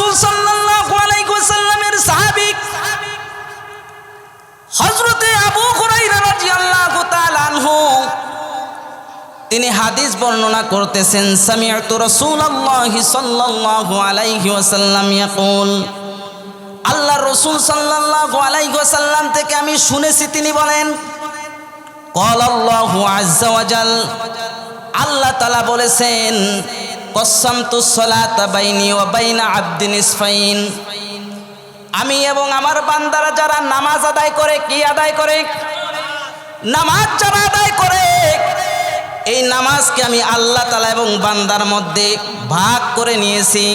রাসূল সাল্লাল্লাহু আলাইহি ওয়াসাল্লামের সাহাবী হযরতে আবু হুরায়রা রাদিয়াল্লাহু তাআলা আনহু, তিনি হাদিস বর্ণনা করতেছেন, সামিআতু রাসূলুল্লাহি সাল্লাল্লাহু আলাইহি ওয়াসাল্লাম ইয়াকুল। আল্লাহ রসুল সাল্লাল্লাহু আলাইহি ওয়াসাল্লাম থেকে আমি শুনেছি, তিনি বলেন কল আল্লাহু ওয়াজাল আল্লাহ তাআলা বলেছেন কসসামতু সলাতা বাইনি ওয়া বাইনা আবদিন ইসফাইন আমি এবং আমার বান্দারা যারা নামাজ আদায় করে, কি আদায় করে? নামাজ যারা আদায় করে, এই নামাজকে আমি আল্লাহ তালা এবং বান্দার মধ্যে ভাগ করে নিয়েছি।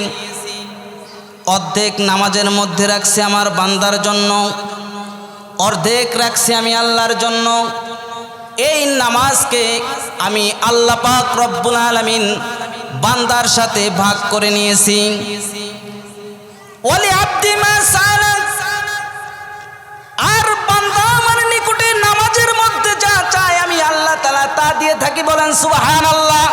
অর্ধেক নামাজের মধ্যে রাখছি আমার বান্দার জন্য, অর্ধেক রাখছি আমি আল্লাহর জন্য। এই নামাজকে আমি আল্লাহ পাক রব্বুল আলমিন বান্দার সাথে ভাগ করে নিয়েছি। ওলি আব্দি মা আর বান্দা আমার নিকটে নামাজের মধ্যে যা চায় আমি আল্লাহ তালা তা দিয়ে থাকি বলেন সুবাহান আল্লাহ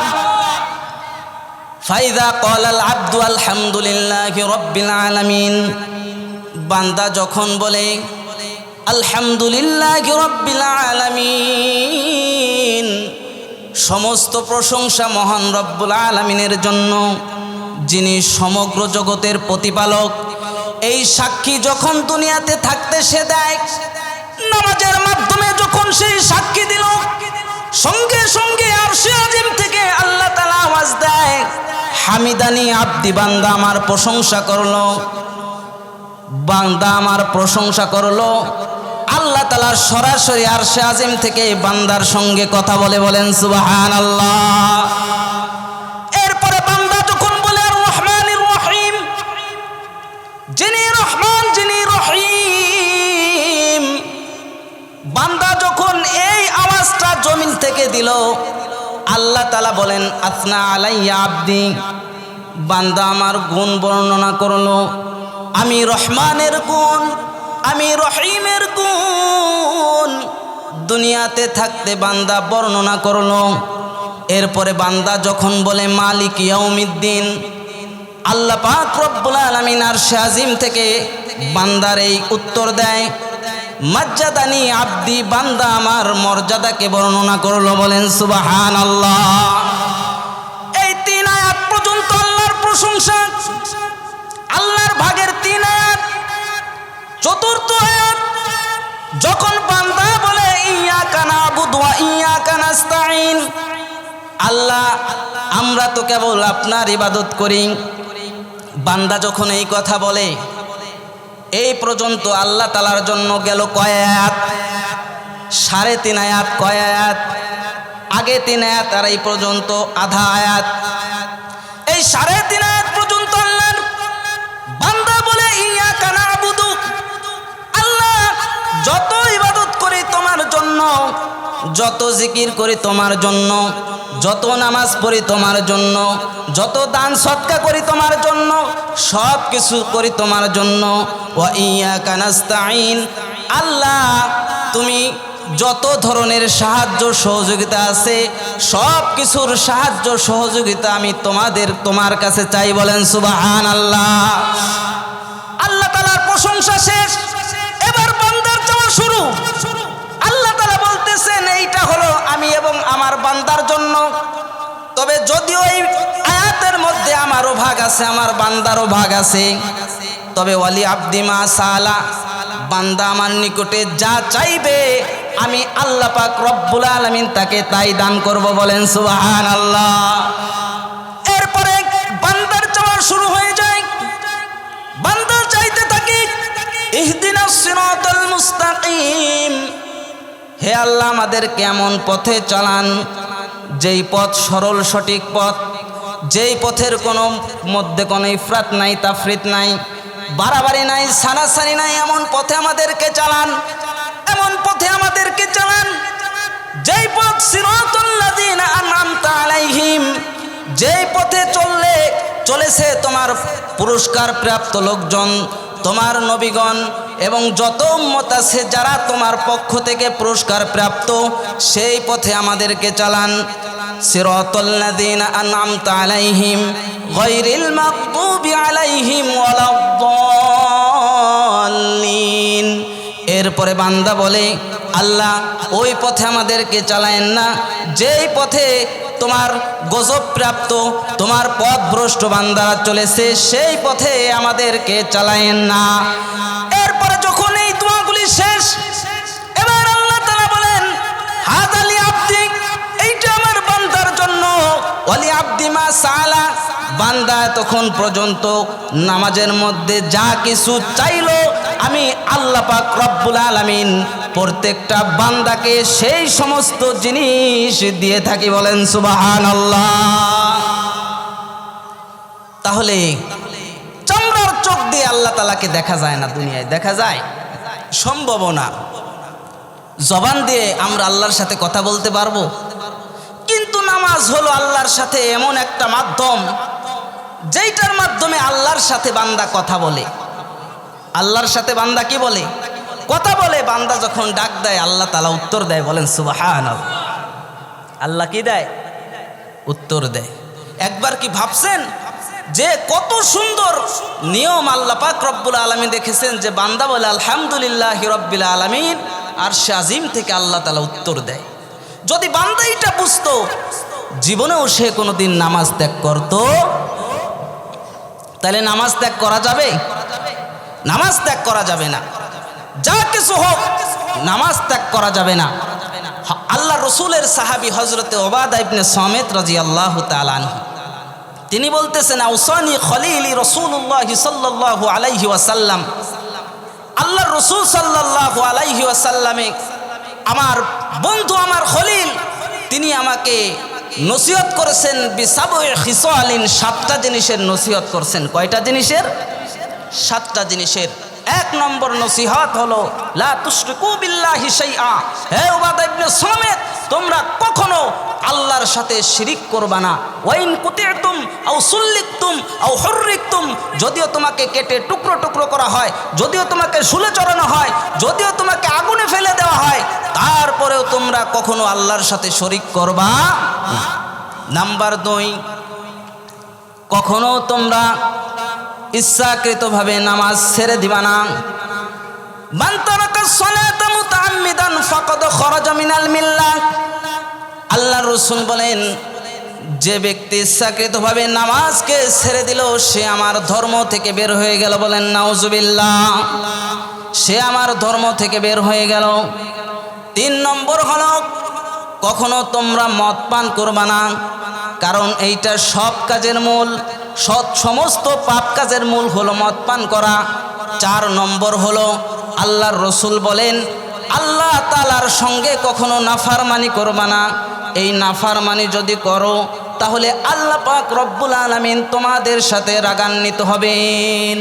ফাইদা কলাল আব্দু আলহামদুলিল্লাহ রব্বিল আলামিন। বান্দা যখন বলে, আলহামদুলিল্লাহ রব্বিল আলামিন সমস্ত প্রশংসা মহান রব্বুল আলমিনের জন্য, যিনি সমগ্র জগতের প্রতিপালক। এই সাক্ষী যখন দুনিয়াতে থাকতে সে দেয়, নামাজের মাধ্যমে যখন সেই সাক্ষী দিল, সঙ্গে সঙ্গে আর সে আজিম থেকে আল্লাহ তালা আওয়াজ দেয়, হামিদানি আব্দি, বান্দা আমার প্রশংসা করল, বান্দা আমার প্রশংসা করল আল্লাহ তালা সরাসরি আর আজিম থেকে বান্দার সঙ্গে কথা বলে বলেন সুবাহান আল্লাহ এরপরে বান্দা যখন বলে রহিম। রহমান, যিনি বান্দা যখন এই আওয়াজটা থেকে দিল, আল্লাহ তালা বলেন বান্দা আমার গুণ বর্ণনা করল, আমি রহমানের গুণ আমি রহিমের গুণ। দুনিয়াতে থাকতে বান্দা বর্ণনা করল। এরপরে বান্দা যখন বলে, মালিক ইয়াউমিদ্দিন, আল্লাহ পাক রব্বুল আলামিন আর শাজিম থেকে বান্দার এই উত্তর দেয় মর্যাদানি আব্দি বান্দা আমার মর্যাদাকে বর্ণনা করল। বলেন সুবাহান আল্লাহ চতুর্থ আয়াত, যখন বান্দা বলে ইয়া কানা বুধুয়া ইয়া কানাস্তাইন আল্লাহ, আমরা তো কেবল আপনার ইবাদত করি। বান্দা যখন এই কথা বলে, এই পর্যন্ত আল্লাহ তালার জন্য গেল কয় আয়াত? সাড়ে তিন আয়াত, কয় আয়াত? আগে তিন আয়াত আর এই পর্যন্ত আধা আয়াত। এই সাড়ে তিন আয়াত পর্যন্ত আল্লাহ বান্দা বলে ইয়া কানা যত ইবাদত করি তোমার জন্য, যত জিকির করি তোমার জন্য, যত নামাজ পড়ি তোমার জন্য, যত দান সৎকা করি তোমার জন্য, সব কিছু করি তোমার জন্য। ইয়া কানাস্তাইন আল্লাহ, তুমি যত ধরনের সাহায্য সহযোগিতা আছে, সব কিছুর সাহায্য সহযোগিতা আমি তোমাদের, তোমার কাছে চাই বলেন সুবাহান আল্লাহ আল্লাহ তালার প্রশংসা শেষ এবার বান্দার চাওয়া শুরু আল্লাহ তালা বলতেছেন এইটা হলো আমি এবং আমার বান্দার জন্য। তবে যদিও এই আয়াতের মধ্যে আমারও ভাগ আছে, আমার বান্দারও ভাগ আছে, তবে ওয়ালি আব্দিমা সালা, বান্দা আমার নিকটে যা চাইবে, আমি আল্লাহ পাক রব্বুল আলমিন তাকে তাই দান করব বলেন সুবাহান আল্লাহ এরপরে বান্দার চাওয়া শুরু হয়ে যায়। বান্দা চাইতে থাকি ইহদিনা সিরাতাল মুস্তাকিম। হে আল্লাহ আমাদের কেমন পথে চালান। যেই পথ সরল, সঠিক পথ। যেই পথের কোনো মধ্যে কোনো ইফরাত নাই, তাফরিত নাই, বাড়াবাড়ি নাই সারাসারি নাই, এমন পথে আমাদেরকে চালান। এমন পথে আমাদেরকে চালান। যেই পথ আলাইহিম। যেই পথে চললে, চলেছে তোমার পুরস্কার প্রাপ্ত লোকজন, তোমার নবীগণ। এবং যত উম্মত আছে যারা তোমার পক্ষ থেকে পুরস্কার প্রাপ্ত, সেই পথে আমাদেরকে চালান। আলাইহিম আলাইহিম এরপরে বান্দা বলে, আল্লাহ, ওই পথে আমাদেরকে চালায়েন না। যেই পথে তোমার গজব প্রাপ্ত, তোমার পথ ভ্রষ্ট বান্দারা চলেছে, সেই পথে আমাদেরকে চালায়েন না। বান্দা তখন পর্যন্ত নামাজের মধ্যে যা কিছু চাইলো, আমি আল্লাহ পাক রব্বুল আলামিন প্রত্যেকটা বান্দাকে সেই সমস্ত জিনিস দিয়ে থাকি বলেন সুবাহান তাহলে চামড়ার চোখ দিয়ে আল্লাহ তালাকে দেখা যায় না দুনিয়ায়? দেখা যায়? সম্ভব না। জবান দিয়ে আমরা আল্লাহর সাথে কথা বলতে পারব? কিন্তু নামাজ হলো আল্লাহর সাথে এমন একটা মাধ্যম যেইটার মাধ্যমে আল্লাহর সাথে বান্দা কথা বলে। আল্লাহর সাথে বান্দা কি বলে? কথা বলে, বান্দা যখন ডাক দেয়, আল্লাহ তালা উত্তর দেয়, বলেন সুবাহান আল্লাহ কি দেয়? উত্তর দেয়। একবার কি ভাবছেন যে কত সুন্দর নিয়ম আল্লাহ পাক রব্বুল আলমী দেখেছেন যে বান্দা বলে, আলহামদুলিল্লাহ রব্বিল আলমিন। আর সে আজিম থেকে আল্লাহ তালা উত্তর দেয়। যদি বান্দা এটা বুঝতো, জীবনেও সে কোনোদিন নামাজ ত্যাগ করতো তাহলে নামাজ ত্যাগ করা যাবে? নামাজ ত্যাগ করা যাবে না। যা কিছু হোক, নামাজ ত্যাগ করা যাবে না। আল্লাহ রসুলের সাহাবি হজরতে ওবাদা ইবনে সমেত রাজি আল্লাহ তালান তিনি বলতেছেন, আউসানি খলিলি রসুল্লাহ সাল্লাল্লাহু আলাইহি ওয়াসাল্লাম। আল্লাহ রসুল সাল্লাল্লাহু আলাইহি ওয়াসাল্লামে আমার বন্ধু, আমার খলিল, তিনি আমাকে নসিহত করেছেন খিসালিন, সাতটা জিনিসের নসিহত করছেন। কয়টা জিনিসের? সাতটা জিনিসের। এক নম্বর নসিহত হলো সামিত তোমরা কখনো আল্লাহর সাথে শিরিক করবা না। ওয়াইন কুতিতুম আও সুল্লিকতুম আও হুররিকতুম, যদিও তোমাকে কেটে টুকরো টুকরো করা হয়, যদিও তোমাকে শুলে চড়ানো হয়, যদিও তোমাকে আগুনে ফেলে দেওয়া হয়, তারপরেও তোমরা কখনো আল্লাহর সাথে শরিক করবা। নাম্বার দুই, কখনো তোমরা ইচ্ছাকৃতভাবে নামাজ ছেড়ে দিবা না। আল্লাহ রসুল বলেন, যে ব্যক্তি ইচ্ছাকৃতভাবে নামাজকে ছেড়ে দিল, সে আমার ধর্ম থেকে বের হয়ে গেল বলেন, নাউজুবিল্লাহ। সে আমার ধর্ম থেকে বের হয়ে গেল। তিন নম্বর হলো কখনো তোমরা মদ পান করবা না, কারণ এইটা সব কাজের মূল। সৎ সমস্ত পাপ কাজের মূল হলো মদ পান করা। চার নম্বর হলো আল্লাহর রসুল বলেন, আল্লাহ তালার সঙ্গে কখনো নাফারমানি করবা না। এই নাফারমানি যদি করো, তাহলে আল্লাহ পাক রব্বুল আলমিন তোমাদের সাথে রাগান্বিত হবেন।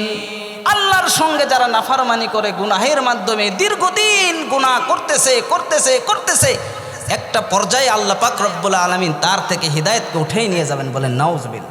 আল্লাহর সঙ্গে যারা নাফারমানি করে, গুনাহের মাধ্যমে দীর্ঘদিন গুনাহ করতেছে করতেছে করতেছে একটা পর্যায়ে আল্লাহ পাক রব্বুল আলমিন তার থেকে হৃদায়তকে উঠেই নিয়ে যাবেন বলেন নওয়াজবিল